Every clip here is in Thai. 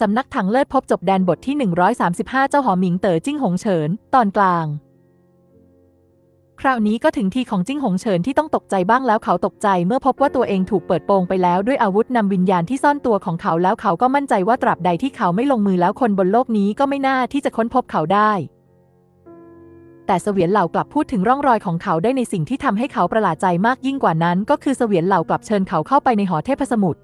สำนักถังเลิศพบจบแดนบทที่ 135 เจ้าหอหมิงเต๋อจิ้งหงเฉิน ตอนกลาง คราวนี้ก็ถึงทีของจิ้งหงเฉินที่ต้องตกใจบ้างแล้วเขาตกใจเมื่อพบว่าตัวเองถูกเปิดโปงไปแล้วด้วยอาวุธนำวิญญาณที่ซ่อนตัวของเขาแล้วเขาก็มั่นใจว่าตราบใดที่เขาไม่ลงมือแล้วคนบนโลกนี้ก็ไม่น่าที่จะค้นพบเขาได้ แต่เสวียนเหล่ากลับพูดถึงร่องรอยของเขาได้ในสิ่งที่ทำให้เขาประหลาดใจมากยิ่งกว่านั้น ก็คือเสวียนเหล่ากลับเชิญเขาเข้าไปในหอเทพสมุทร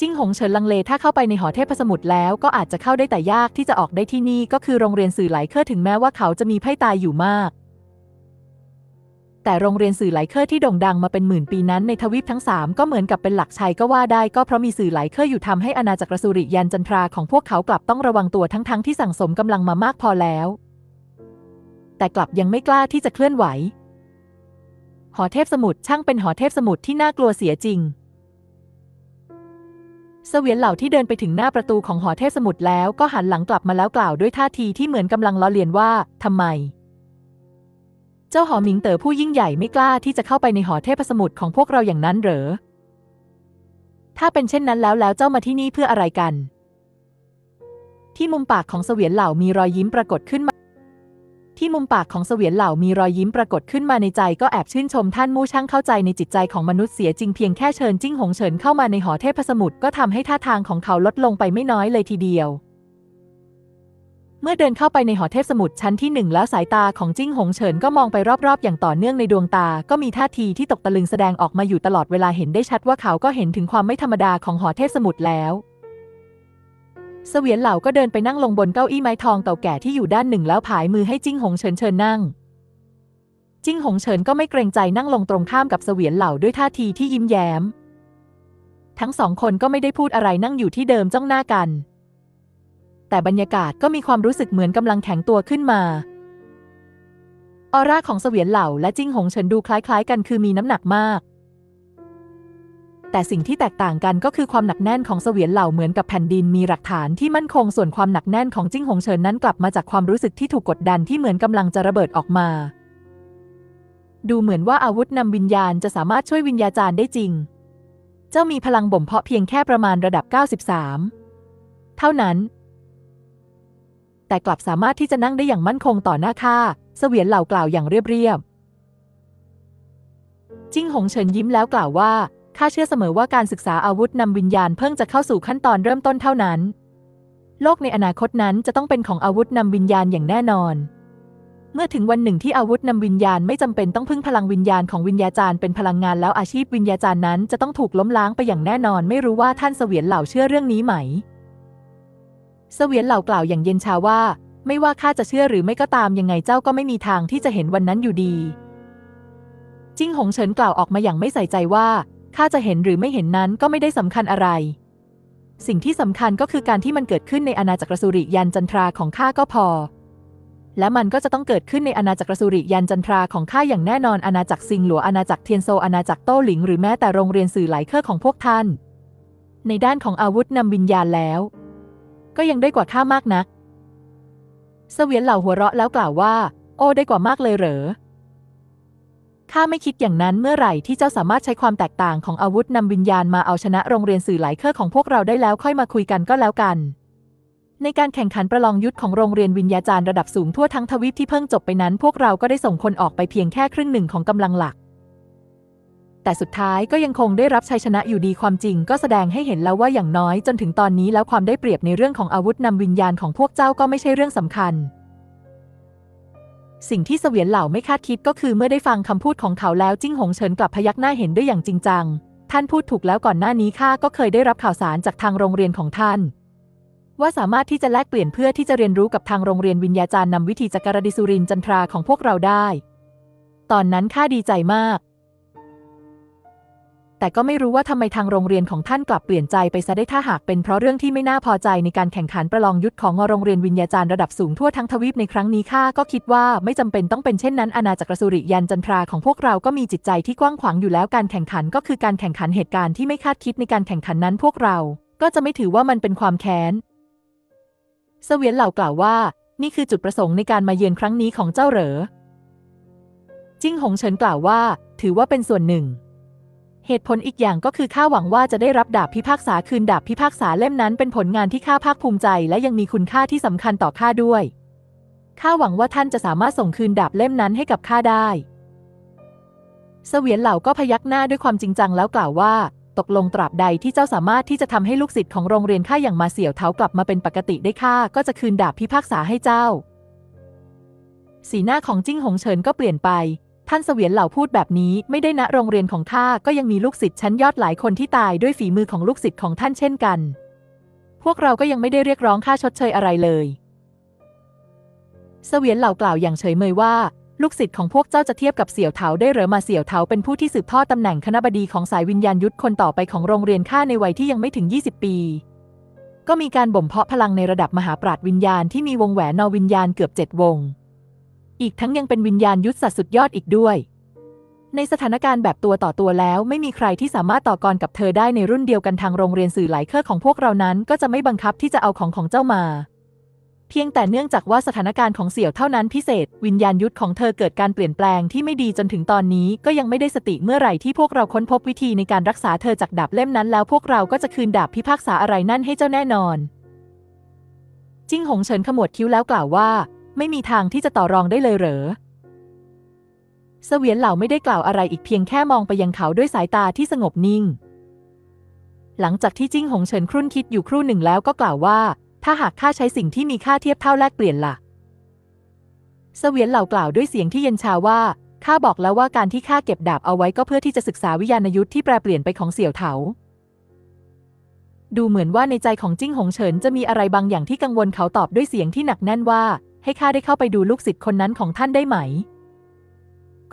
จิ้งหงเฉินลังเลถ้าเข้าไปในหอเทพสมุทรแล้วก็อาจจะเข้าได้แต่ยากที่จะออกได้ที่นี่ก็คือโรงเรียนสื่อไหลเคอร์ถึงแม้ว่าเขาจะมีไพ่ตายอยู่มาก แต่โรงเรียนสื่อไหลเคอร์ที่โด่งดังมาเป็นหมื่นปีนั้นในทวีปทั้งสามก็เหมือนกับเป็นหลักชัยก็ว่าได้ก็เพราะมีสื่อไหลเคอร์อยู่ทำให้อาณาจักรสุริยันจันทราของพวกเขากลับต้องระวังตัวทั้งๆทที่สั่งสมกำลังมามากพอแล้ว แต่กลับยังไม่กล้าที่จะเคลื่อนไหว หอเทพสมุทรช่างเป็นหอเทพสมุทรที่น่ากลัวเสียจริง เสวียนเหล่าที่เดินไปถึงหน้าประตูของหอเทพสมุทรแล้วก็หันหลังกลับมาแล้วกล่าวด้วยท่าทีที่เหมือนกำลังล้อเลียนว่าทำไม เจ้าหอหมิงเต๋อผู้ยิ่งใหญ่ไม่กล้าที่จะเข้าไปในหอเทพสมุทรของพวกเราอย่างนั้นเหรอ ถ้าเป็นเช่นนั้นแล้วแล้วเจ้ามาที่นี่เพื่ออะไรกัน ที่มุมปากของเสวียนเหล่ามีรอยยิ้มปรากฏขึ้นมา ที่มุมปากของเสวียนเหล่ามีรอยยิ้มปรากฏขึ้นมาในใจก็แอบชื่นชมท่านมู่ช่างเข้าใจในจิตใจของมนุษย์เสียจริงเพียงแค่เชิญจิ้งหงเฉินเข้ามาในหอเทพสมุทรก็ทำให้ท่าทางของเขาลดลงไปไม่น้อยเลยทีเดียว เมื่อเดินเข้าไปในหอเทพสมุทรชั้นที่หนึ่งแล้วสายตาของจิ้งหงเฉินก็มองไปรอบๆ อย่างต่อเนื่องในดวงตา ก็มีท่าทีที่ตกตะลึงแสดงออกมาอยู่ตลอดเวลาเห็นได้ชัดว่าเขาก็เห็นถึงความไม่ธรรมดาของหอเทพสมุทรแล้ว เสวียนเหล่าก็เดินไปนั่งลงบนเก้าอี้ไม้ทองเก่าแก่ที่อยู่ด้านหนึ่งแล้วผายมือให้จิ้งหงเฉินเชิญนั่ง จิ้งหงเฉินก็ไม่เกรงใจนั่งลงตรงข้ามกับเสวียนเหล่าด้วยท่าทีที่ยิ้มแย้ม ทั้งสองคนก็ไม่ได้พูดอะไรนั่งอยู่ที่เดิมจ้องหน้ากัน แต่บรรยากาศก็มีความรู้สึกเหมือนกำลังแข็งตัวขึ้นมา ออร่าของเสวียนเหล่าและจิ้งหงเฉินดูคล้ายๆ กันคือมีน้ำหนักมาก แต่สิ่งที่แตกต่างกันก็คือความหนักแน่นของเสวียนเหล่าเหมือนกับแผ่นดินมีหลักฐานที่มั่นคงส่วนความหนักแน่นของจิ้งหงเฉินนั้นกลับมาจากความรู้สึกที่ถูกกดดันที่เหมือนกำลังจะระเบิดออกมา ดูเหมือนว่าอาวุธนำวิญญาณจะสามารถช่วยวิญญาจารย์ได้จริง เจ้ามีพลังบ่มเพาะเพียงแค่ประมาณระดับ 93 เท่านั้น แต่กลับสามารถที่จะนั่งได้อย่างมั่นคงต่อหน้าข้าเสวียนเหล่ากล่าวอย่างเรียบๆจิ้งหงเฉินยิ้มแล้วกล่าวว่า ข้าเชื่อเสมอว่าการศึกษาอาวุธนำวิญญาณเพิ่งจะเข้าสู่ขั้นตอนเริ่มต้นเท่านั้น โลกในอนาคตนั้นจะต้องเป็นของอาวุธนำวิญญาณอย่างแน่นอน เมื่อถึงวันหนึ่งที่อาวุธนำวิญญาณไม่จำเป็นต้องพึ่งพลังวิญญาณของวิญญาจารย์เป็นพลังงานแล้วอาชีพวิญญาจารย์นั้นจะต้องถูกล้มล้างไปอย่างแน่นอน ไม่รู้ว่าท่านเสวียนเหล่าเชื่อเรื่องนี้ไหม เสวียนเหล่ากล่าวอย่างเย็นชาว่า ไม่ว่าข้าจะเชื่อหรือไม่ก็ตามยังไงเจ้าก็ไม่มีทางที่จะเห็นวันนั้นอยู่ดีจิ้งหงเฉินกล่าวออกมาอย่างไม่ใส่ใจว่า ข้าจะเห็นหรือไม่เห็นนั้นก็ไม่ได้สำคัญอะไร สิ่งที่สำคัญก็คือการที่มันเกิดขึ้นในอาณาจักรสุริยันจันทราของข้าก็พอ และมันก็จะต้องเกิดขึ้นในอาณาจักรสุริยันจันทราของข้าอย่างแน่นอนอาณาจักรซิงหลัวอาณาจักรเทียนโซอาณาจักรโต้หลิงหรือแม้แต่โรงเรียนสื่อไหลเคอร์ของพวกท่าน ในด้านของอาวุธนำวิญญาณแล้ว ก็ยังได้กว่าข้ามากนักเสวียนเหล่าหัวเราะแล้วกล่าวว่า โอ้ได้กว่ามากเลยเหรอ ข้าไม่คิดอย่างนั้นเมื่อไหร่ที่เจ้าสามารถใช้ความแตกต่างของอาวุธนำวิญญาณมาเอาชนะโรงเรียนสื่อหลายเคอร์ของพวกเราได้แล้วค่อยมาคุยกันก็แล้วกัน ในการแข่งขันประลองยุทธของโรงเรียนวิญญาจารย์ระดับสูงทั่วทั้งทวีปที่เพิ่งจบไปนั้น พวกเราก็ได้ส่งคนออกไปเพียงแค่ครึ่งหนึ่งของกำลังหลัก แต่สุดท้ายก็ยังคงได้รับชัยชนะอยู่ดีความจริง ก็แสดงให้เห็นแล้วว่าอย่างน้อยจนถึงตอนนี้แล้วความได้เปรียบในเรื่องของอาวุธนำวิญญาณของพวกเจ้าก็ไม่ใช่เรื่องสำคัญ สิ่งที่เสวียนเหล่าไม่คาดคิดก็คือเมื่อได้ฟังคำพูดของเขาแล้วจิ้งหงเฉินกลับพยักหน้าเห็นด้วยอย่างจริงจัง ท่านพูดถูกแล้วก่อนหน้านี้ข้าก็เคยได้รับข่าวสารจากทางโรงเรียนของท่าน ว่าสามารถที่จะแลกเปลี่ยนเพื่อที่จะเรียนรู้กับทางโรงเรียนวิญญาจารย์นำวิธีจักรดิสุรินจันทราของพวกเราได้ ตอนนั้นข้าดีใจมาก แต่ก็ไม่รู้ว่าทำไมทางโรงเรียนของท่านกลับเปลี่ยนใจไปซะได้ถ้าหากเป็นเพราะเรื่องที่ไม่น่าพอใจในการแข่งขันประลองยุทธของโรงเรียนวิญญาจารย์ระดับสูงทั่วทั้งทวีปในครั้งนี้ข้าก็คิดว่าไม่จำเป็นต้องเป็นเช่นนั้นอาณาจักรสุริยันจันทราของพวกเราก็มีจิตใจที่กว้างขวางอยู่แล้วการแข่งขันก็คือการแข่งขันเหตุการณ์ที่ไม่คาดคิดในการแข่งขันนั้นพวกเรา ก็จะไม่ถือว่ามันเป็นความแค้นเสวียนเหล่ากล่าวว่า นี่คือจุดประสงค์ในการมาเยือนครั้งนี้ของเจ้าเหรอจิ้งหงเฉินกล่าวว่า ถือว่าเป็นส่วนหนึ่ง เหตุผลอีกอย่างก็คือข้าหวังว่าจะได้รับดาบพิพากษาคืนดาบพิพากษาเล่มนั้นเป็นผลงานที่ข้าภาคภูมิใจ และยังมีคุณค่าที่สำคัญต่อข้าด้วยข้าหวังว่าท่านจะสามารถส่งคืนดาบเล่มนั้นให้กับข้าได้เสวียนเหล่าก็พยักหน้าด้วยความจริงจังแล้วกล่าวว่า ตกลงตราบใดที่เจ้าสามารถที่จะทำให้ลูกศิษย์ของโรงเรียนข้าอย่างมาเสี่ยวเท้ากลับมาเป็นปกติได้ข้าก็จะคืนดาบพิพากษาให้เจ้า สีหน้าของจิ้งหงเฉินก็เปลี่ยนไป ท่านเสวียนเหล่าพูดแบบนี้ไม่ได้ณโรงเรียนของข้าก็ยังมีลูกศิษย์ชั้นยอดหลายคนที่ตายด้วยฝีมือของลูกศิษย์ของท่านเช่นกัน พวกเราก็ยังไม่ได้เรียกร้องค่าชดเชยอะไรเลย เสวียนเหล่ากล่าวอย่างเฉยเมยว่า ลูกศิษย์ของพวกเจ้าจะเทียบกับเสี่ยวเถาได้หรือมาเสี่ยวเถาเป็นผู้ที่สืบทอดตำแหน่งคณบดีของสายวิญญาณยุทธคนต่อไปของโรงเรียนข้าในวัยที่ยังไม่ถึง 20 ปีก็มีการบ่มเพาะพลังในระดับมหาปราดวิญญาณที่มีวงแหวนนอวิญญาณเกือบเจ็ดวง อีกทั้งยังเป็นวิญญาณยุทธสัตว์สุดยอดอีกด้วย ในสถานการณ์แบบตัวต่อตัวแล้ว ไม่มีใครที่สามารถต่อกรกับเธอได้ในรุ่นเดียวกันทางโรงเรียนสื่อหลายเครือของพวกเรานั้น ก็จะไม่บังคับที่จะเอาของของเจ้ามา เพียงแต่เนื่องจากว่าสถานการณ์ของเสี่ยวเท่านั้นพิเศษ วิญญาณยุทธของเธอเกิดการเปลี่ยนแปลงที่ไม่ดีจนถึงตอนนี้ก็ยังไม่ได้สติเมื่อไหร่ที่พวกเราค้นพบวิธีในการรักษาเธอจากดาบเล่มนั้น แล้วพวกเราก็จะคืนดาบพิพากษาอะไรนั่นให้เจ้าแน่นอนจิ้งหงเฉินขมวดคิ้วแล้วกล่าวว่า ไม่มีทางที่จะต่อรองได้เลยเหรอเสวียนเหล่าไม่ได้กล่าวอะไรอีกเพียงแค่มองไปยังเขาด้วยสายตาที่สงบนิ่ง หลังจากที่จิ้งหงเฉินครุ่นคิดอยู่ครู่หนึ่งแล้วก็กล่าวว่า ถ้าหากข้าใช้สิ่งที่มีค่าเทียบเท่าแลกเปลี่ยนล่ะเสวียนเหล่ากล่าวด้วยเสียงที่เย็นชาว่าข้าบอกแล้วว่าการที่ข้าเก็บดาบเอาไว้ก็เพื่อที่จะศึกษาวิญญาณยุทธ์ที่แปรเปลี่ยนไปของเสี่ยวเถา ดูเหมือนว่าในใจของจิ้งหงเฉินจะมีอะไรบางอย่างที่กังวลเขาตอบด้วยเสียงที่หนักแน่นว่า ให้ข้าได้เข้าไปดูลูกศิษย์คนนั้นของท่านได้ไหม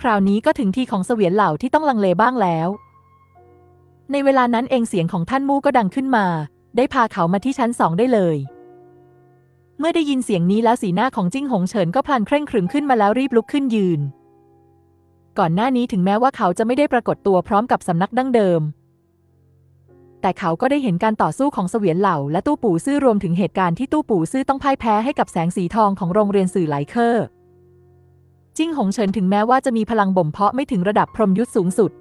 คราวนี้ก็ถึงทีของเสวียนเหล่าที่ต้องลังเลบ้างแล้ว ในเวลานั้นเองเสียงของท่านมู่ก็ดังขึ้นมา ได้พาเขามาที่ชั้นสองได้เลย เมื่อได้ยินเสียงนี้แล้วสีหน้าของจิ้งหงเฉินก็พลันเคร่งขรึมขึ้นมาแล้วรีบลุกขึ้นยืน ก่อนหน้านี้ถึงแม้ว่าเขาจะไม่ได้ปรากฏตัวพร้อมกับสำนักดั้งเดิม แต่เขาก็ได้เห็นการต่อสู้ของเสวียนเหล่าและตู้ปู่ซื่อรวมถึงเหตุการณ์ที่ตู้ปู่ซื่อต้องพ่ายแพ้ให้กับแสงสีทองของโรงเรียนสื่อไหลเคอร์จิ้งหงเฉินถึงแม้ว่าจะมีพลังบ่มเพาะไม่ถึงระดับพรหมยุทธสูงสุด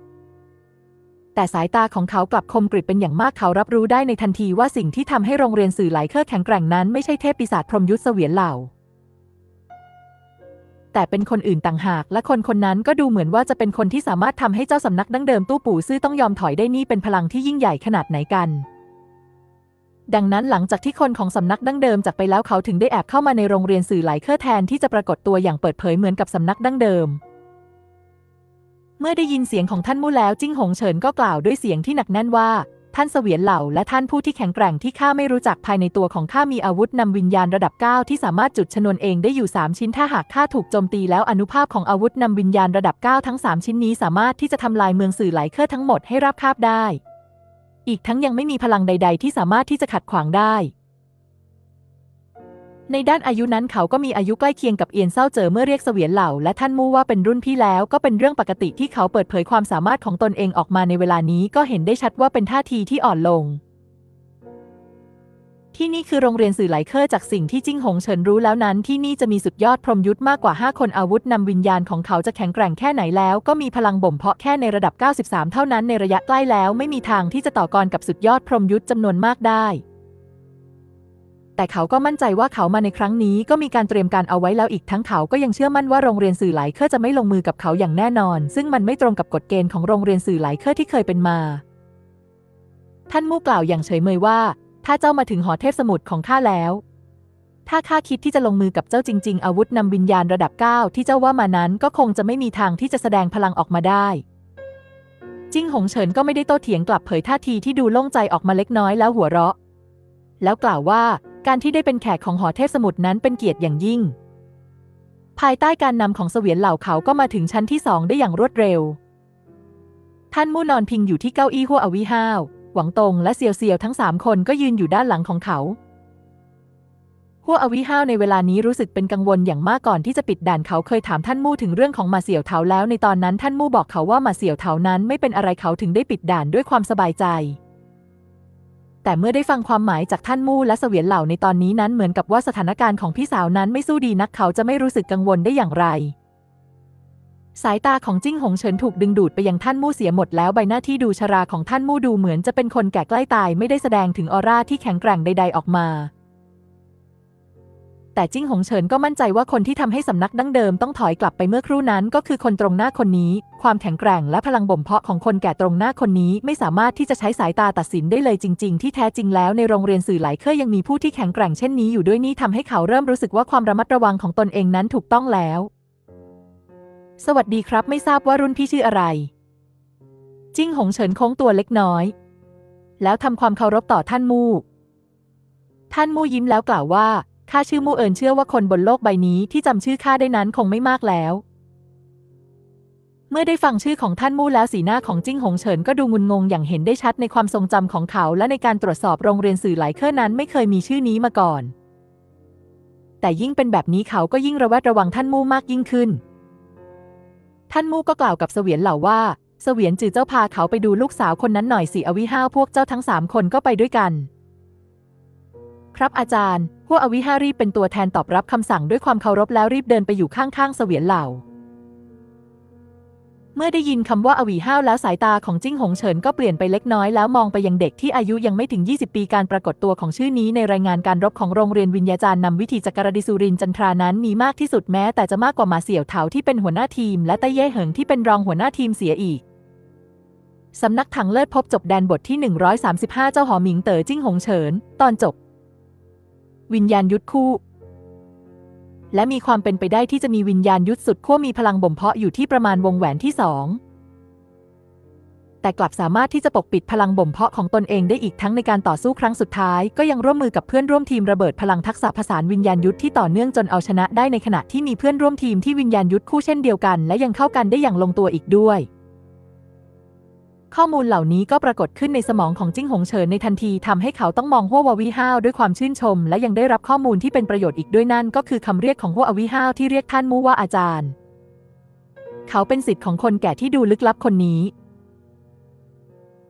แต่สายตาของเขากลับคมกริบเป็นอย่างมากเขารับรู้ได้ในทันทีว่าสิ่งที่ทำให้โรงเรียนสื่อไหลเคอร์แข็งแกร่งนั้นไม่ใช่เทพปีศาจพรหมยุทธเสวียนเหล่า แต่เป็นคนอื่นต่างหาก และคนคนนั้นก็ดูเหมือนว่าจะเป็นคนที่สามารถทำให้เจ้าสำนักดั้งเดิมตู้ปู่ซื่อต้องยอมถอยได้นี่เป็นพลังที่ยิ่งใหญ่ขนาดไหนกันดังนั้นหลังจากที่คนของสำนักดั้งเดิมจากไปแล้วเขาถึงได้แอบเข้ามาในโรงเรียนสื่อหลายเครือแทนที่จะปรากฏตัวอย่างเปิดเผยเหมือนกับสำนักดั้งเดิม เมื่อได้ยินเสียงของท่านมู่แล้วจิ้งหงเฉินก็กล่าวด้วยเสียงที่หนักแน่นว่า ท่านเสวียนเหล่าและท่านผู้ที่แข็งแกร่งที่ข้าไม่รู้จักภายในตัวของข้ามีอาวุธนำวิญญาณระดับ 9 ที่สามารถจุดชนวนเองได้อยู่ 3 ชิ้นถ้าหากข้าถูกโจมตีแล้วอนุภาพของอาวุธนำวิญญาณระดับ 9 ทั้ง 3 ชิ้นนี้สามารถที่จะทำลายเมืองสื่อไหลเครือทั้งหมดให้ราบคาบได้ อีกทั้งยังไม่มีพลังใด ๆ ที่สามารถที่จะขัดขวางได้ ในด้านอายุนั้นเขาก็มีอายุใกล้เคียงกับเอียนเศร้าเจอเมื่อเรียกเสวียนเหล่าและท่านมู่ว่าเป็นรุ่นพี่แล้ว ก็เป็นเรื่องปกติที่เขาเปิดเผยความสามารถของตนเองออกมาในเวลานี้ก็เห็นได้ชัดว่าเป็นท่าทีที่อ่อนลง ที่นี่คือโรงเรียนสื่อไหลเคอร์จากสิ่งที่จิ้งหงเฉินรู้แล้วนั้น ที่นี่จะมีสุดยอดพรหมยุทธ์มากกว่า 5 คนอาวุธนำวิญญาณของเขาจะแข็งแกร่งแค่ไหนแล้ว ก็มีพลังบ่มเพาะแค่ในระดับ 93 เท่านั้นในระยะใกล้แล้ว ไม่มีทางที่จะต่อกรกับสุดยอดพรหมยุทธ์จำนวนมากได้ แต่เขาก็มั่นใจว่าเขามาในครั้งนี้ก็มีการเตรียมการเอาไว้แล้วอีกทั้งเขาก็ยังเชื่อมั่นว่าโรงเรียนสื่อหลายเคอจะไม่ลงมือกับเขาอย่างแน่นอน ซึ่งมันไม่ตรงกับกฎเกณฑ์ของโรงเรียนสื่อหลายเคอที่เคยเป็นมา ท่านมู่กล่าวอย่างเฉยเมยว่า ถ้าเจ้ามาถึงหอเทพสมุทรของข้าแล้ว ถ้าข้าคิดที่จะลงมือกับเจ้าจริง ๆ อาวุธนำวิญญาณระดับ 9 ที่เจ้าว่ามานั้นก็คงจะไม่มีทางที่จะแสดงพลังออกมาได้จิ้งหงเฉินก็ไม่ได้โต้เถียงกลับเผยท่าทีที่ดูโล่งใจออกมาเล็กน้อยแล้วหัวเราะ แล้วกล่าวว่าการที่ได้เป็นแขกของหอเทพสมุทรนั้นเป็นเกียรติอย่างยิ่ง ภายใต้การนำของเสวียนเหล่าเขาก็มาถึงชั้นที่สองได้อย่างรวดเร็ว ท่านมู่นอนพิงอยู่ที่เก้าอี้หัวอวิห้าว หวังตงและเซียวเซียวทั้งสามคนก็ยืนอยู่ด้านหลังของเขาหัวอวิห้าวในเวลานี้รู้สึกเป็นกังวลอย่างมากก่อนที่จะปิดด่านเขาเคยถามท่านมู่ถึงเรื่องของมาเสี่ยวเถาแล้วในตอนนั้นท่านมู่บอกเขาว่ามาเสี่ยวเถานั้นไม่เป็นอะไรเขาถึงได้ปิดด่านด้วยความสบายใจ แต่เมื่อได้ฟังความหมายจากท่านมู่และเสวียนเหล่าในตอนนี้นั้นเหมือนกับว่าสถานการณ์ของพี่สาวนั้นไม่สู้ดีนักเขาจะไม่รู้สึกกังวลได้อย่างไร สายตาของจิ้งหงเฉินถูกดึงดูดไปยังท่านมู่เสียหมดแล้วใบหน้าที่ดูชราของท่านมู่ดูเหมือนจะเป็นคนแก่ใกล้ตายไม่ได้แสดงถึงออร่าที่แข็งแกร่งใด ๆออกมา แต่จิ้งหงเฉินก็มั่นใจว่าคนที่ทำให้สำนักดั้งเดิมต้องถอยกลับไปเมื่อครู่นั้นก็คือคนตรงหน้าคนนี้ ความแข็งแกร่งและพลังบ่มเพาะของคนแก่ตรงหน้าคนนี้ ไม่สามารถที่จะใช้สายตาตัดสินได้เลยจริง ๆ ที่แท้จริงแล้วในโรงเรียนสื่อหลายเคยยังมีผู้ที่แข็งแกร่งเช่นนี้อยู่ด้วยนี่ทำให้เขาเริ่มรู้สึกว่าความระมัดระวังของตนเองนั้นถูกต้องแล้ว สวัสดีครับ ไม่ทราบว่ารุ่นพี่ชื่ออะไร จิ้งหงเฉินโค้งตัวเล็กน้อย แล้วทำความเคารพต่อท่านมู่ท่านมู่ยิ้มแล้วกล่าวว่า ข้าชื่อมู่เอินเชื่อว่าคนบนโลกใบนี้ที่จำชื่อข้าได้นั้นคงไม่มากแล้ว เมื่อได้ฟังชื่อของท่านมู่แล้วสีหน้าของจิ้งหงเฉินก็ดูงุนงงอย่างเห็นได้ชัดในความทรงจำของเขา และในการตรวจสอบโรงเรียนสื่อหลายเครื่อนั้นไม่เคยมีชื่อนี้มาก่อน แต่ยิ่งเป็นแบบนี้เขาก็ยิ่งระแวดระวังท่านมู่มากยิ่งขึ้น ท่านมู่ก็กล่าวกับเสวียนเหล่าว่าเสวียนจือเจ้าพาเขาไปดูลูกสาวคนนั้นหน่อยสิอวิห้าวพวกเจ้าทั้งสามคนก็ไปด้วยกัน ครับอาจารย์พวอวิหารีบเป็นตัวแทนตอบรับคำสั่งด้วยความเคารพแล้วรีบเดินไปอยู่ข้างๆเสวียนเหล่า เมื่อได้ยินคำว่าอวีห้าวแล้วสายตาของจิ้งหงเฉินก็เปลี่ยนไปเล็กน้อยแล้วมองไปยังเด็กที่อายุยังไม่ถึง 20 ปีการปรากฏตัวของชื่อนี้ในรายงานการรบของโรงเรียนวิญญาจารย์นำวิธีจักรดิสุรินจันทรานั้นมีมากที่สุดแม้แต่จะมากกว่ามาเสี่ยวเถาที่เป็นหัวหน้าทีม และไต้เย่เหิงที่เป็นรองหัวหน้าทีมเสียอีกสำนักถังเลิศพบจบแดนบทที่ 135 เจ้าหอหมิงเต๋อจิ้งหงเฉิน ตอนจบ วิญญาณยุทธคู่ และมีความเป็นไปได้ที่จะมีวิญญาณยุทธสุดขั้วมีพลังบ่มเพาะอยู่ที่ประมาณวงแหวนที่สองแต่กลับสามารถที่จะปกปิดพลังบ่มเพาะของตนเองได้อีกทั้งในการต่อสู้ครั้งสุดท้าย ก็ยังร่วมมือกับเพื่อนร่วมทีมระเบิดพลังทักษะผสานวิญญาณยุทธที่ต่อเนื่องจนเอาชนะได้ในขณะที่มีเพื่อนร่วมทีมที่วิญญาณยุทธคู่เช่นเดียวกัน และยังเข้ากันได้อย่างลงตัวอีกด้วย ข้อมูลเหล่านี้ก็ปรากฏขึ้นในสมองของจิ้งหงเฉินในทันทีทำให้เขาต้องมองหัววาวิห้าวด้วยความชื่นชม และยังได้รับข้อมูลที่เป็นประโยชน์อีกด้วยนั่นก็คือคำเรียกของหัวอวิห้าวที่เรียกท่านมู่ว่าอาจารย์ เขาเป็นสิทธิ์ของคนแก่ที่ดูลึกลับคนนี้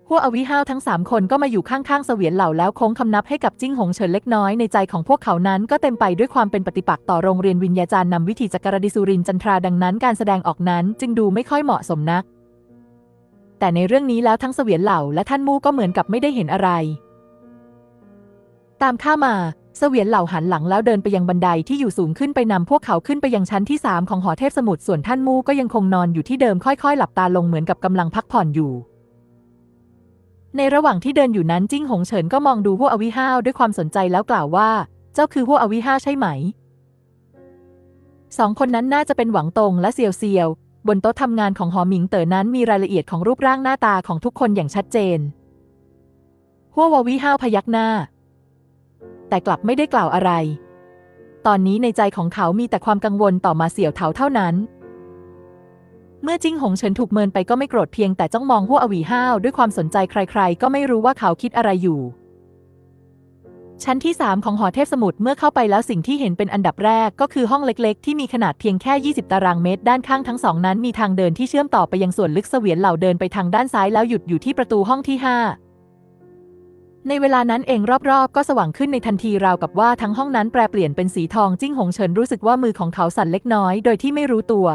พวอวิห้าวทั้งสามคนก็มาอยู่ข้างๆเสวียนเหล่าแล้วโค้งคำนับให้กับจิ้งหงเฉินเล็กน้อยในใจของพวกเขานั้นก็เต็มไปด้วยความเป็นปฏิปักษ์ต่อโรงเรียนวิญญาจารย์นำวิธีจักรดิสุรินจันทราดังนั้นการแสดงออกนั้นจึงดูไม่ค่อยเหมาะสมนัก แต่ในเรื่องนี้แล้วทั้งเสวียนเหล่าและท่านมู่ก็เหมือนกับไม่ได้เห็นอะไร ตามข้ามาเสวียนเหล่าหันหลังแล้วเดินไปยังบันไดที่อยู่สูงขึ้นไปนำพวกเขาขึ้นไปยังชั้นที่สามของหอเทพสมุทรส่วนท่านมู่ก็ยังคงนอนอยู่ที่เดิมค่อยๆ หลับตาลงเหมือนกับกำลังพักผ่อนอยู่ ในระหว่างที่เดินอยู่นั้นจิ้งหงเฉินก็มองดูหัวอวิห้าวด้วยความสนใจแล้วกล่าวว่า เจ้าคือหัวอวิห้าใช่ไหมสองคนนั้นน่าจะเป็นหวังตงและเซียวเซียว บนโต๊ะทำงานของหอหมิงเต๋อนั้นมีรายละเอียดของรูปร่างหน้าตาของทุกคนอย่างชัดเจน หัวววิห้าวพยักหน้า แต่กลับไม่ได้กล่าวอะไร ตอนนี้ในใจของเขามีแต่ความกังวลต่อมาเสี่ยวเถาเท่านั้น เมื่อจิ้งหงเฉินถูกเมินไปก็ไม่โกรธเพียงแต่จ้องมองหัวอวีห้าวด้วยความสนใจใคร ๆ ก็ไม่รู้ว่าเขาคิดอะไรอยู่ ชั้นที่ 3 ของหอเทพสมุทรเมื่อเข้าไปแล้วสิ่งที่เห็นเป็นอันดับแรกก็คือห้องเล็กๆ ที่มีขนาดเพียงแค่ 20 ตารางเมตร ด้านข้างทั้งสองนั้นมีทางเดินที่เชื่อมต่อไปยังส่วนลึกเสวียนเหล่าเดินไปทางด้านซ้ายแล้วหยุดอยู่ที่ประตูห้องที่ 5 ในเวลานั้นเองรอบๆ ก็สว่างขึ้นในทันทีราวกับว่าทั้งห้องนั้นแปลเปลี่ยนเป็นสีทองจิ้งหงเฉินรู้สึกว่ามือของเขาสั่นเล็กน้อยโดยที่ไม่รู้ตัว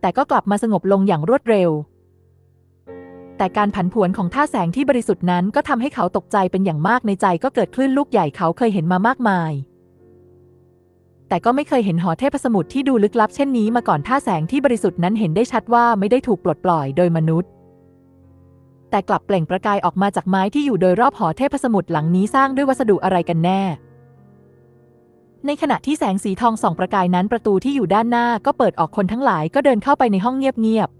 แต่ก็กลับมาสงบลงอย่างรวดเร็ว แต่การผันผวนของท่าแสงที่บริสุทธิ์นั้นก็ทำให้เขาตกใจเป็นอย่างมากในใจก็เกิดคลื่นลูกใหญ่เขาเคยเห็นมามากมาย แต่ก็ไม่เคยเห็นหอเทพสมุทรที่ดูลึกลับเช่นนี้มาก่อนท่าแสงที่บริสุทธิ์นั้นเห็นได้ชัดว่าไม่ได้ถูกปลดปล่อยโดยมนุษย์ แต่กลับเปล่งประกายออกมาจากไม้ที่อยู่โดยรอบหอเทพสมุทรหลังนี้สร้างด้วยวัสดุอะไรกันแน่ในขณะที่แสงสีทองส่องประกายนั้นประตูที่อยู่ด้านหน้าก็เปิดออกคนทั้งหลายก็เดินเข้าไปในห้องเงียบ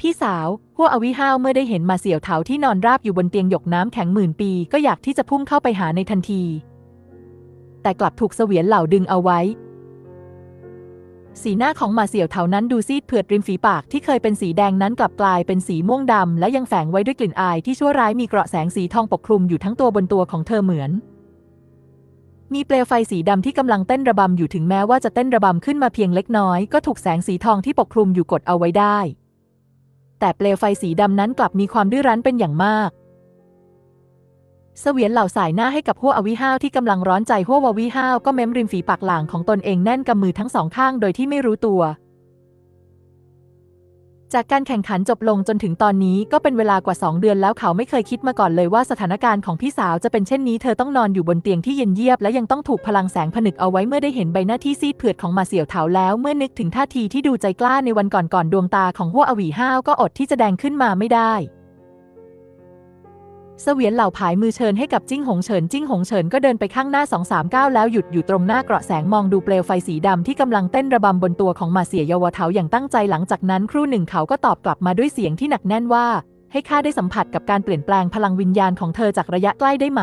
พี่สาวพวอวิห้าวเมื่อได้เห็นมาเสี่ยวเถาที่นอนราบอยู่บนเตียงหยกน้ำแข็งหมื่นปีก็อยากที่จะพุ่งเข้าไปหาในทันที แต่กลับถูกเสวียนเหล่าดึงเอาไว้ สีหน้าของมาเสี่ยวเถานั้นดูซีดเผือดริมฝีปากที่เคยเป็นสีแดงนั้นกลับกลายเป็นสีม่วงดำและยังแฝงไว้ด้วยกลิ่นอายที่ชั่วร้ายมีเกราะแสงสีทองปกคลุมอยู่ทั้งตัวบนตัวของเธอเหมือน มีเปลวไฟสีดำที่กำลังเต้นระบำอยู่ถึงแม้ว่าจะเต้นระบำขึ้นมาเพียงเล็กน้อยก็ถูกแสงสีทองที่ปกคลุมอยู่กดเอาไว้ได้ แต่เปลวไฟสีดำนั้นกลับมีความดื้อรั้นเป็นอย่างมาก เสวียนเหล่าสายหน้าให้กับหัวอวิห้าวที่กำลังร้อนใจหัวววิห้าวก็เม้มริมฝีปากหลางของตนเองแน่นกำมือทั้งสองข้างโดยที่ไม่รู้ตัว จากการแข่งขันจบลงจนถึงตอนนี้ก็เป็นเวลากว่า 2 เดือนแล้วเขาไม่เคยคิดมาก่อนเลยว่าสถานการณ์ของพี่สาวจะเป็นเช่นนี้ เธอต้องนอนอยู่บนเตียงที่เย็นเยียบและยังต้องถูกพลังแสงผนึกเอาไว้เมื่อได้เห็นใบหน้าที่ซีดเผือดของมาเสี่ยวเถาแล้วเมื่อนึกถึงท่าทีที่ดูใจกล้าในวันก่อนก่อนดวงตาของหัวอวีห้าวก็อดที่จะแดงขึ้นมาไม่ได้ เสวียนเหล่าผายมือเชิญให้กับจิ้งหงเฉินจิ้งหงเฉินก็เดินไปข้างหน้าสองสามก้าวแล้วหยุดอยู่ตรงหน้าเกราะแสงมองดูเปลวไฟสีดำที่กำลังเต้นระบำบนตัวของมาเสียเยาวเทาอย่างตั้งใจหลังจากนั้นครู่หนึ่งเขาก็ตอบกลับมาด้วยเสียงที่หนักแน่นว่า ให้ข้าได้สัมผัสกับการเปลี่ยนแปลงพลังวิญญาณของเธอจากระยะใกล้ได้ไหม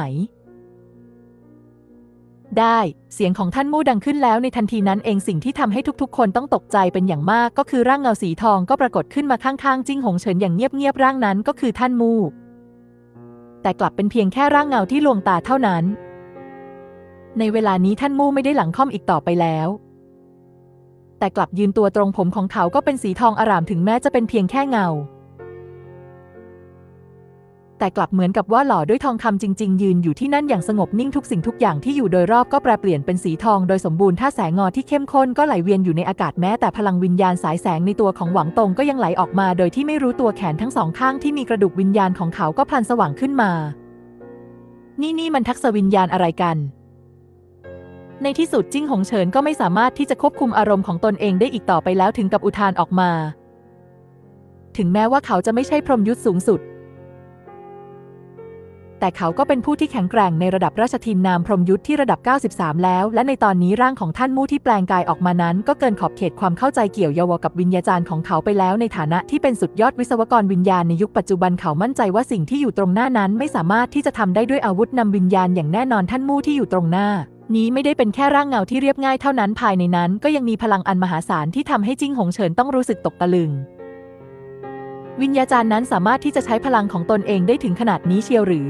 ได้ เสียงของท่านมู่ดังขึ้นแล้วในทันทีนั้นเองสิ่งที่ทำให้ทุกๆ คนต้องตกใจเป็นอย่างมาก ก็คือร่างเงาสีทองก็ปรากฏขึ้นมาข้างๆจิ้งหงเฉินอย่างเงียบๆร่างนั้นก็คือท่านมู่ แต่กลับเป็นเพียงแค่ร่างเงาที่ลวงตาเท่านั้น ในเวลานี้ท่านมู่ไม่ได้หลังค่อมอีกต่อไปแล้ว แต่กลับยืนตัวตรงผมของเขาก็เป็นสีทองอร่ามถึงแม้จะเป็นเพียงแค่เงา แต่กลับเหมือนกับว่าหล่อด้วยทองคำจริง ๆ ยืนอยู่ที่นั่นอย่างสงบนิ่งทุกสิ่งทุกอย่างที่อยู่โดยรอบก็แปรเปลี่ยนเป็นสีทองโดยสมบูรณ์ถ้าแสงงอที่เข้มข้นก็ไหลเวียนอยู่ในอากาศแม้แต่พลังวิญญาณสายแสงในตัวของหวังตงก็ยังไหลออกมา โดยที่ไม่รู้ตัวแขนทั้งสองข้างที่มีกระดูกวิญญาณของเขาก็พลันสว่างขึ้นมา นี่นี่มันทักษวิญญาณอะไรกันในที่สุดจิ้งหงเฉินก็ไม่สามารถที่จะควบคุมอารมณ์ของตนเองได้อีกต่อไปแล้วถึงกับอุทานออกมา ถึงแม้ว่าเขาจะไม่ใช่พรหมยุทธสูงสุด แต่เขาก็เป็นผู้ที่แข็งแกร่งในระดับราชทินนามพรมยุทธที่ระดับ 93 แล้ว และในตอนนี้ร่างของท่านมู่ที่แปลงกายออกมานั้น ก็เกินขอบเขตความเข้าใจเกี่ยวยวกับวิญญาจารย์ของเขาไปแล้วในฐานะที่เป็นสุดยอดวิศวกรวิญญาณในยุคปัจจุบันเขามั่นใจว่าสิ่งที่อยู่ตรงหน้านั้นไม่สามารถที่จะทำได้ด้วยอาวุธนำวิญญาณอย่างแน่นอนท่านมู่ที่อยู่ตรงหน้านี้ไม่ได้เป็นแค่ร่างเงาที่เรียบง่ายเท่านั้นภายในนั้น ก็ยังมีพลังอันมหาศาลที่ทำให้จิ้งหงเฉินต้องรู้สึกตกตะลึง วิญญาจารย์นั้นสามารถที่จะใช้พลังของตนเองได้ถึงขนาดนี้เชียวหรือ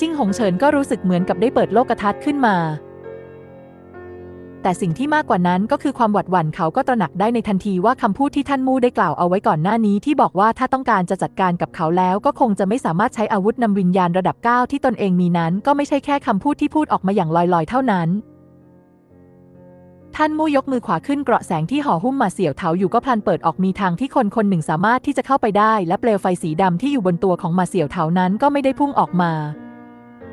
จิ้งหงเฉินก็รู้สึกเหมือนกับได้เปิดโลกทัศน์ขึ้นมา แต่สิ่งที่มากกว่านั้นก็คือความหวาดหวั่นเขาก็ตระหนักได้ในทันทีว่าคำพูดที่ท่านมู่ได้กล่าวเอาไว้ก่อนหน้านี้ที่บอกว่าถ้าต้องการจะจัดการกับเขาแล้ว ก็คงจะไม่สามารถใช้อาวุธนำวิญญาณระดับ9ที่ตนเองมีนั้น ก็ไม่ใช่แค่คำพูดที่พูดออกมาอย่างลอยๆ เท่านั้นท่านมู่ยกมือขวาขึ้นเกราะแสงที่ห่อหุ้มมาเสี่ยวเถาอยู่ก็พลันเปิดออกมีทางที่คนคนหนึ่งสามารถที่จะเข้าไปได้ และเปลวไฟสีดำที่อยู่บนตัวของมาเสี่ยวเถานั้นก็ไม่ได้พุ่งออกมา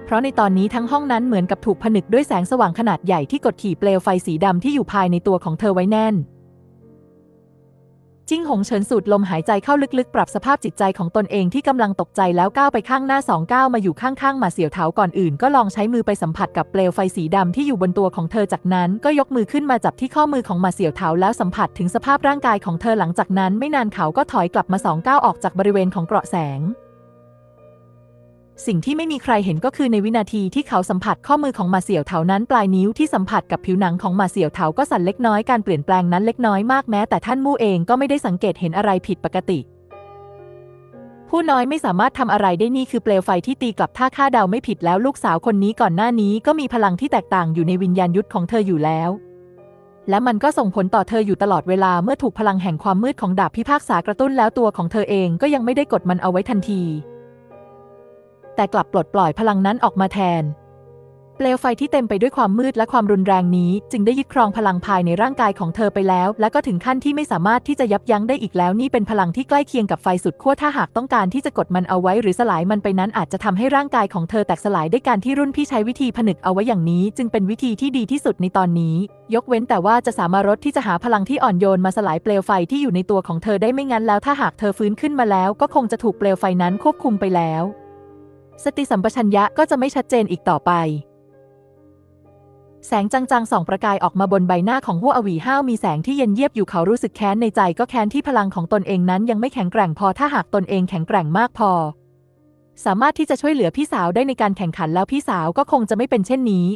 เพราะในตอนนี้ทั้งห้องนั้นเหมือนกับถูกผนึกด้วยแสงสว่างขนาดใหญ่ที่กดขี่เปลวไฟสีดำที่อยู่ภายในตัวของเธอไว้แน่น จิ้งหงเฉินสูดลมหายใจเข้าลึกๆ ปรับสภาพจิตใจของตนเองที่กำลังตกใจแล้วก้าวไปข้างหน้าสองก้าวมาอยู่ข้างๆมาเสี่ยวเถาก่อนอื่น ก็ลองใช้มือไปสัมผัสกับเปลวไฟสีดำที่อยู่บนตัวของเธอจากนั้น ก็ยกมือขึ้นมาจับที่ข้อมือของมาเสี่ยวเถาแล้วสัมผัสถึงสภาพร่างกายของเธอหลังจากนั้น ไม่นานเขาก็ถอยกลับมาสองก้าวออกจากบริเวณของเกราะแสง สิ่งที่ไม่มีใครเห็นก็คือในวินาทีที่เขาสัมผัสข้อมือของมาเสี่ยวเถานั้นปลายนิ้วที่สัมผัสกับผิวหนังของมาเสี่ยวเถาก็สั่นเล็กน้อยการเปลี่ยนแปลงนั้นเล็กน้อยมากแม้แต่ท่านมู่เองก็ไม่ได้สังเกตเห็นอะไรผิดปกติ ผู้น้อยไม่สามารถทำอะไรได้นี่คือเปลวไฟที่ตีกลับถ้าข้าเดาไม่ผิดแล้วลูกสาวคนนี้ก่อนหน้านี้ก็มีพลังที่แตกต่างอยู่ในวิญญาณยุทธของเธออยู่แล้วและมันก็ส่งผลต่อเธออยู่ตลอดเวลาเมื่อถูกพลังแห่งความมืดของดาบพิพากษากระตุ้นแล้วตัวของเธอเองก็ยังไม่ได้กดมันเอาไว้ทันที แต่กลับปลดปล่อยพลังนั้นออกมาแทน เปลวไฟที่เต็มไปด้วยความมืดและความรุนแรงนี้ จึงได้ยึดครองพลังภายในร่างกายของเธอไปแล้ว และก็ถึงขั้นที่ไม่สามารถที่จะยับยั้งได้อีกแล้ว นี่เป็นพลังที่ใกล้เคียงกับไฟสุดขั้วถ้าหากต้องการที่จะกดมันเอาไว้ หรือสลายมันไปนั้นอาจจะทำให้ร่างกายของเธอแตกสลายด้วยการที่รุ่นพี่ใช้วิธีผนึกเอาไว้อย่างนี้ จึงเป็นวิธีที่ดีที่สุดในตอนนี้ ยกเว้นแต่ว่าจะสามารถรถที่จะหาพลังที่อ่อนโยนมาสลายเปลวไฟที่อยู่ในตัวของเธอได้ไม่งั้นแล้ว ถ้าหากเธอฟื้นขึ้นมาแล้ว ก็คงจะถูกเปลวไฟนั้นควบคุมไปแล้ว สติสัมปชัญญะก็จะไม่ชัดเจนอีกต่อไป แสงจางๆส่องประกายออกมาบนใบหน้าของหัวอวีห้าวมีแสงที่เย็นเยียบอยู่เขารู้สึกแค้นในใจก็แค้นที่พลังของตนเองนั้นยังไม่แข็งแกร่งพอถ้าหากตนเองแข็งแกร่งมากพอ สามารถที่จะช่วยเหลือพี่สาวได้ในการแข่งขันแล้วพี่สาวก็คงจะไม่เป็นเช่นนี้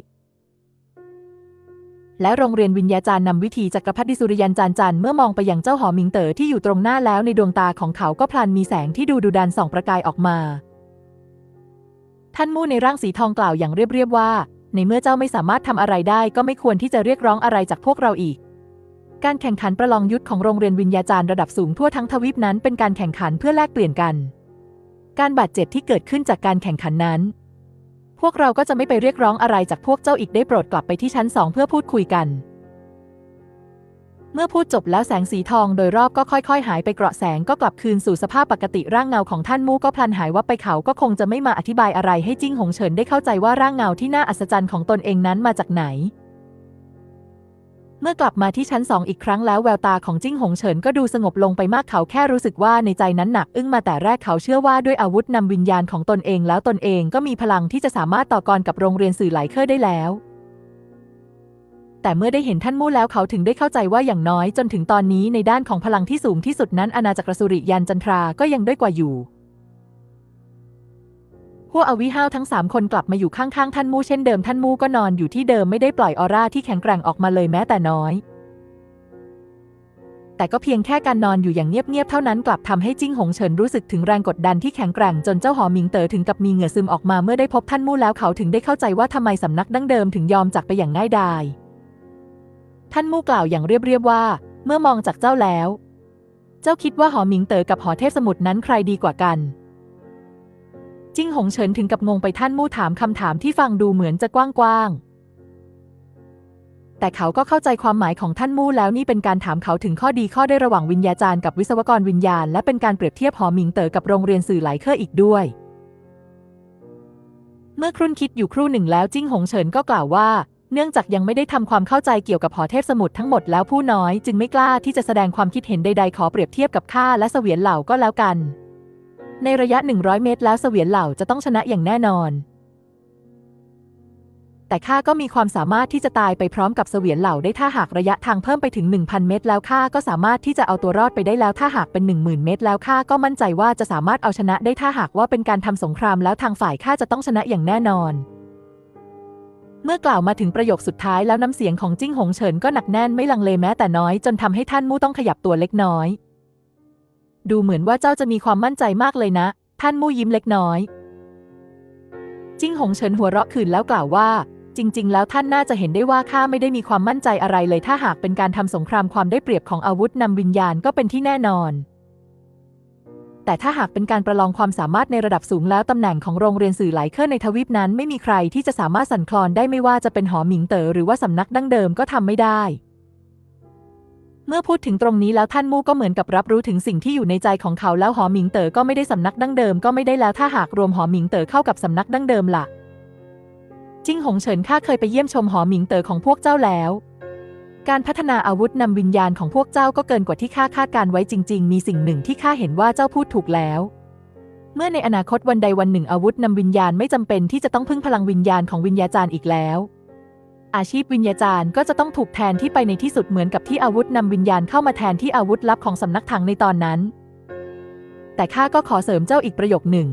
และโรงเรียนวิญญาจารย์นำวิธีจักรพรรดิสุริยันจานจันเมื่อมองไปยังเจ้าหอมิงเต๋อที่อยู่ตรงหน้าแล้วในดวงตาของเขาก็พลันมีแสงที่ดูดุดันส่องประกายออกมา ท่านมู่ในร่างสีทองกล่าวอย่างเรียบๆว่า ในเมื่อเจ้าไม่สามารถทำอะไรได้ก็ไม่ควรที่จะเรียกร้องอะไรจากพวกเราอีก การแข่งขันประลองยุทธของโรงเรียนวิญญาจารย์ระดับสูงทั่วทั้งทวีปนั้นเป็นการแข่งขันเพื่อแลกเปลี่ยนกัน การบาดเจ็บที่เกิดขึ้นจากการแข่งขันนั้น พวกเราก็จะไม่ไปเรียกร้องอะไรจากพวกเจ้าอีกได้โปรดกลับไปที่ชั้นสองเพื่อพูดคุยกัน เมื่อพูดจบแล้วแสงสีทองโดยรอบก็ค่อยๆ หายไปเกราะแสงก็กลับคืนสู่สภาพปกติร่างเงาของท่านมู่ก็พลันหายวับไปเขาก็คงจะไม่มาอธิบายอะไรให้จิ้งหงเฉินได้เข้าใจว่าร่างเงาที่น่าอัศจรรย์ของตนเองนั้นมาจากไหน เมื่อกลับมาที่ชั้นสองอีกครั้งแล้วแววตาของจิ้งหงเฉินก็ดูสงบลงไปมากเขาแค่รู้สึกว่าในใจนั้นหนักอึ้งมาแต่แรกเขาเชื่อว่าด้วยอาวุธนำวิญญาณของตนเองแล้วตนเองก็มีพลังที่จะสามารถต่อกรกับโรงเรียนสื่อไหลเคอร์ได้แล้ว แต่เมื่อได้เห็นท่านมู่แล้วเขาถึงได้เข้าใจว่าอย่างน้อยจนถึงตอนนี้ในด้านของพลังที่สูงที่สุดนั้นอาณาจักรสุริยันจันทราก็ยังด้อยกว่าอยู่พวกอวิห้าวทั้งสามคนกลับมาอยู่ข้างๆ ท่านมู่เช่นเดิมท่านมู่ก็นอนอยู่ที่เดิมไม่ได้ปล่อยออร่าที่แข็งแกร่งออกมาเลยแม้แต่น้อย แต่ก็เพียงแค่การนอนอยู่อย่างเงียบๆเท่านั้นกลับทำให้จิ้งหงเฉินรู้สึกถึงแรงกดดันที่แข็งแกร่งจนเจ้าหอหมิงเต๋อถึงกับมีเหงื่อซึมออกมาเมื่อได้พบท่านมู่แล้วเขาถึงได้เข้าใจว่าทำไมสำนักดั้งเดิมถึงยอมจากไปอย่างง่ายดาย ท่านมู่กล่าวอย่างเรียบๆว่า เมื่อมองจากเจ้าแล้ว เจ้าคิดว่าหอหมิงเต๋อกับหอเทพสมุทรนั้นใครดีกว่ากัน จิ้งหงเฉินถึงกับงงไปท่านมู่ถามคำถามที่ฟังดูเหมือนจะกว้างๆแต่เขาก็เข้าใจความหมายของท่านมู่แล้วนี่เป็นการถามเขาถึงข้อดีข้อได้ระหว่างวิญญาจารย์กับวิศวกรวิญญาณ และเป็นการเปรียบเทียบหอหมิงเต๋อกับโรงเรียนสื่อไหลเคอร์อีกด้วย เมื่อครุ่นคิดอยู่ครู่หนึ่งแล้วจิ้งหงเฉินก็กล่าวว่า เนื่องจากยังไม่ได้ทำความเข้าใจเกี่ยวกับหอเทพสมุทรทั้งหมดแล้วผู้น้อยจึงไม่กล้าที่จะแสดงความคิดเห็นใดๆ ขอเปรียบเทียบกับข้าและเสวียนเหล่าก็แล้วกัน ในระยะ 100 เมตรแล้วเสวียนเหล่าจะต้องชนะอย่างแน่นอน แต่ข้าก็มีความสามารถที่จะตายไปพร้อมกับเสวียนเหล่าได้ถ้าหากระยะทางเพิ่มไปถึง 1,000 เมตร แล้วข้าก็สามารถที่จะเอาตัวรอดไปได้แล้วถ้าหากเป็น 10,000 เมตร แล้วข้าก็มั่นใจว่าจะสามารถเอาชนะได้ถ้าหากว่าเป็นการทำสงครามแล้วทางฝ่ายข้าจะต้องชนะอย่างแน่นอน เมื่อกล่าวมาถึงประโยคสุดท้ายแล้วน้ำเสียงของจิ้งหงเฉินก็หนักแน่นไม่ลังเลแม้แต่น้อยจนทำให้ท่านมู่ต้องขยับตัวเล็กน้อย ดูเหมือนว่าเจ้าจะมีความมั่นใจมากเลยนะ ท่านมู่ยิ้มเล็กน้อย จิ้งหงเฉินหัวเราะขืนแล้วกล่าวว่า จริง ๆ แล้วท่านน่าจะเห็นได้ว่าข้าไม่ได้มีความมั่นใจอะไรเลยถ้าหากเป็นการทำสงครามความได้เปรียบของอาวุธนำวิญญาณก็เป็นที่แน่นอน แต่ถ้าหากเป็นการประลองความสามารถในระดับสูงแล้วตำแหน่งของโรงเรียนสื่อหลายเคอร์ในทวีปนั้น ไม่มีใครที่จะสามารถสั่นคลอนได้ไม่ว่าจะเป็นหอหมิงเต๋อหรือว่าสำนักดั้งเดิมก็ทำไม่ได้ เมื่อพูดถึงตรงนี้แล้วท่านมู่ก็เหมือนกับรับรู้ถึงสิ่งที่อยู่ในใจของเขาแล้วหอหมิงเต๋อก็ไม่ได้สำนักดั้งเดิมก็ไม่ได้แล้วถ้าหากรวมหอหมิงเต๋อเข้ากับสำนักดั้งเดิมล่ะจิ้งหงเฉินข้าเคยไปเยี่ยมชมหอหมิงเต๋อของพวกเจ้าแล้ว การพัฒนาอาวุธนำวิญญาณของพวกเจ้าก็เกินกว่าที่ข้าคาดการไว้จริง ๆ มีสิ่งหนึ่งที่ข้าเห็นว่าเจ้าพูดถูกแล้ว เมื่อในอนาคตวันใดวันหนึ่งอาวุธนำวิญญาณไม่จำเป็นที่จะต้องพึ่งพลังวิญญาณของวิญญาจารย์อีกแล้ว อาชีพวิญญาจารย์ก็จะต้องถูกแทนที่ไปในที่สุดเหมือนกับที่อาวุธนำวิญญาณเข้ามาแทนที่อาวุธลับของสำนักถังในตอนนั้น แต่ข้าก็ขอเสริมเจ้าอีกประโยคหนึ่ง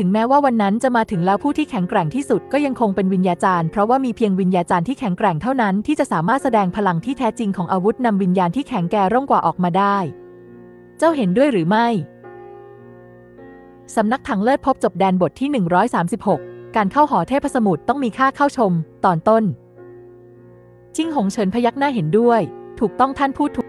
ถึงแม้ว่าวันนั้นจะมาถึงแล้วผู้ที่แข็งแกร่งที่สุดก็ยังคงเป็นวิญญาจารย์เพราะว่ามีเพียงวิญญาจารย์ที่แข็งแกร่งเท่านั้นที่จะสามารถแสดงพลังที่แท้จริงของอาวุธนำวิญญาณที่แข็งแกร่งกว่าออกมาได้ เจ้าเห็นด้วยหรือไม่ สำนักถังเลิศพบจบแดนบทที่ 136 การเข้าหอเทพสมุทรต้องมีค่าเข้าชม ตอนต้น จิ้งหงเฉินพยักหน้าเห็นด้วย ถูกต้องท่านพูดถูก